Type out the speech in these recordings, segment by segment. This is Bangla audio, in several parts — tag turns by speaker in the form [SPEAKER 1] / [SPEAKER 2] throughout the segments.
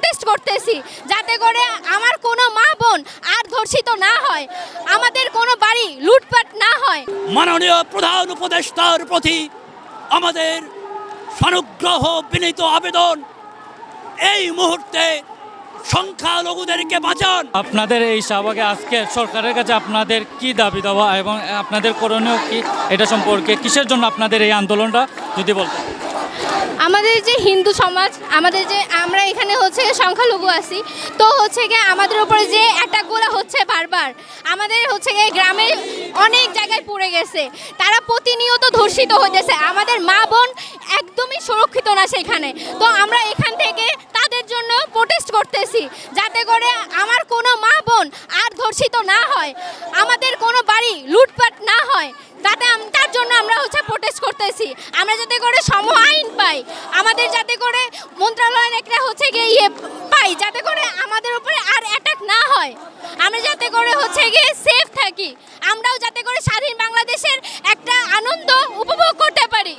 [SPEAKER 1] প্রোটেস্ট করতেছি যাতে করে আমার কোনো মা বোন আর ধর্ষিত না হয় আমাদের কোনো বাড়ি লুটপাট না হয়।
[SPEAKER 2] মাননীয় প্রধান উপদেষ্টার প্রতি আমাদের সানুগ্রহ বিনীত আবেদন এই মুহূর্তে সংখ্যালঘুদেরকে বাঁচান।
[SPEAKER 3] আপনাদের এই শাহবাগে আজকে সরকারের কাছে আপনাদের কি দাবি দেওয়া এবং আপনাদের করণীয় কি এটা সম্পর্কে কিসের জন্য আপনাদের এই আন্দোলনটা যদি বলতেন।
[SPEAKER 1] আমাদের যে হিন্দু সমাজ, আমাদের যে আমরা এখানে হচ্ছে সংখ্যালঘু আছি, তো হচ্ছে গিয়ে আমাদের উপরে যে অ্যাটাকগুলো হচ্ছে বারবার, আমাদের হচ্ছে গিয়ে গ্রামে অনেক জায়গায় পড়ে গেছে। তারা প্রতিনিয়ত ধর্ষিত হইতেছে। আমাদের মা বোন একদমই সুরক্ষিত না সেখানে। তো আমরা এখান থেকে তাদের জন্য প্রোটেস্ট করতেছি, যাতে করে আমার কোনো মা বোন আর ধর্ষিত না হয়। আমাদের কোনো বাড়ি লুটপাট না হয়। আম- তার জন্য আমরা হচ্ছে প্রোটেস্ট করতেছি। আমরা যাতে করে সম আইন পাই, আমাদের যাতে করে মন্ত্রণালয়ের একটা হচ্ছে গিয়ে ইয়ে পাই, যাতে করে আমাদের উপরে আর অ্যাটাক না হয়। আমরা যাতে করে হচ্ছে গিয়ে সেফ থাকি, আমরাও যাতে করে স্বাধীন বাংলাদেশের একটা আনন্দ উপভোগ করতে পারি।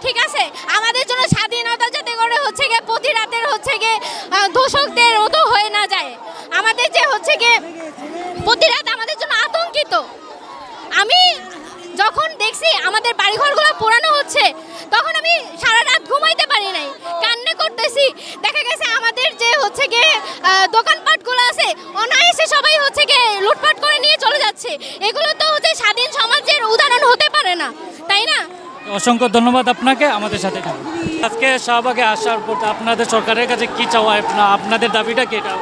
[SPEAKER 1] ঠিক আছে? আমাদের জন্য স্বাধীনতা যাতে করে হচ্ছে গিয়ে প্রতি রাতের হচ্ছে গিয়ে দোষকদের মতো হয়ে না যায়। আমাদের যে হচ্ছে গিয়ে প্রতি রাত আমাদের জন্য আতঙ্কিত। আমি যখন দেখছি আমাদের বাড়িঘরগুলো পোড়ানো হচ্ছে তখন আমি সারা রাত ঘুমাইতে পারি নাই। কান্না করতেছি। দেখা গেছে আমাদের যে হচ্ছে গিয়ে দোকানপাটগুলো আছে অনায়াসে সবাই হচ্ছে গিয়ে লুটপাট করে নিয়ে চলে যাচ্ছে। এগুলো তো হচ্ছে স্বাধীন সমাজের উদাহরণ হতে পারে না তাই না?
[SPEAKER 3] অসংখ্য ধন্যবাদ আপনাকে আমাদের সাথে আজকে শাহবাগে আসার পর আপনাদের সরকারের কাছে কি চাওয়া আপনা- আপনাদের দাবিটা কি এটা?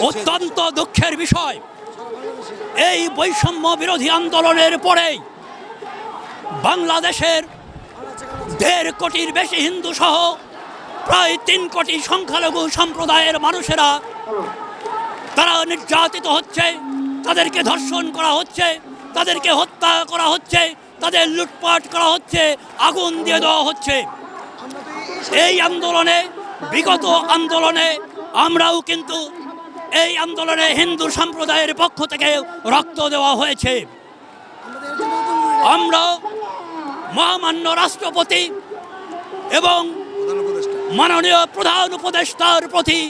[SPEAKER 2] অত্যন্ত দুঃখের বিষয়। এই বৈষম্য বিরোধী আন্দোলনের পরেই বাংলাদেশের দেড় কোটির বেশি হিন্দু সহ প্রায় তিন কোটি সংখ্যালঘু সম্প্রদায়ের মানুষেরা তারা নির্যাতিত হচ্ছে, তাদেরকে ধর্ষণ করা হচ্ছে, তাদেরকে হত্যা করা হচ্ছে, তাদের লুটপাট করা হচ্ছে, আগুন দিয়ে দেওয়া হচ্ছে। এই আন্দোলনে, বিগত আন্দোলনে আমরাও কিন্তু এই আন্দোলনে হিন্দু সম্প্রদায়ের পক্ষ থেকে রক্ত দেওয়া হয়েছে। আমরা মহামান্য রাষ্ট্রপতি এবং মাননীয় প্রধান উপদেষ্টার প্রতি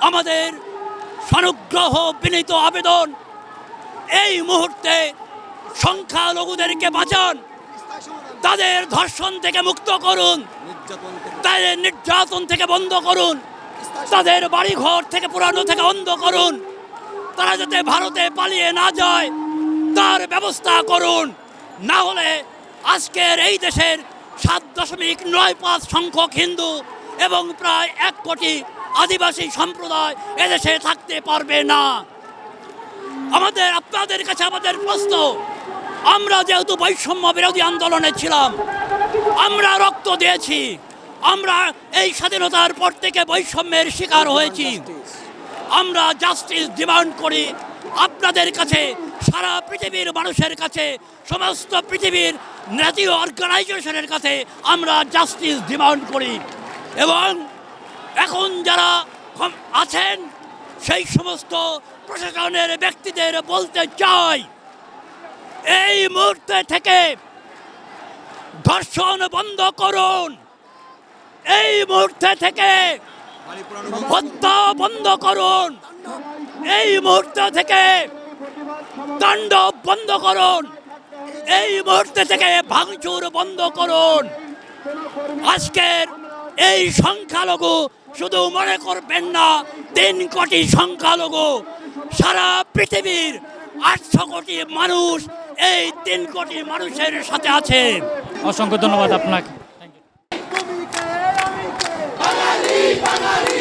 [SPEAKER 2] আমাদের সানুগ্রহ বিনীত আবেদন এই মুহূর্তে সংখ্যালঘুদেরকে বাঁচান তাদের ধর্ষণ থেকে মুক্ত করুন তাদের নির্যাতন থেকে বন্ধ করুন তাদের বাড়িঘর থেকে পুরানো থেকে বন্ধ করুন তারা যাতে ভারতে পালিয়ে না যায় তার ব্যবস্থা করুন না হলে আজকের এই দেশের সাত দশমিক নয় পাঁচ সংখ্যক হিন্দু এবং প্রায় এক কোটি আদিবাসী সম্প্রদায় এদেশে থাকতে পারবে না। আমাদের, আপনাদের কাছে আমাদের প্রশ্ন, আমরা যেহেতু বৈষম্য বিরোধী আন্দোলনে ছিলাম, আমরা রক্ত দিয়েছি, আমরা এই স্বাধীনতার পর থেকে বৈষম্যের শিকার হয়েছি, আমরা জাস্টিস ডিমান্ড করি, আপনাদের কাছে সারা পৃথিবীর মানুষের কাছে, সমস্ত পৃথিবীর জাতীয় অর্গানাইজেশনের কাছে আমরা জাস্টিস ডিমান্ড করি। এবং এখন যারা আছেন, সেই সমস্ত প্রশাসনের ব্যক্তিদের বলতে চাই, এই মুহূর্তে থেকে ধর্ষণ বন্ধ করুন। এই মুহূর্তে থেকে হত্যা বন্ধ করুন। এই মুহূর্তে থেকে তাণ্ডব বন্ধ করুন। এই মুহূর্তে থেকে ভাঙচুর বন্ধ করুন। আজকের এই সংখ্যালঘু শুধু মনে করবেন না তিন কোটি সংখ্যালঘু সারা পৃথিবীর আটশো কোটি মানুষ এই তিন কোটি মানুষের সাথে আছে।
[SPEAKER 3] অসংখ্য ধন্যবাদ আপনাকে। বাঙালি।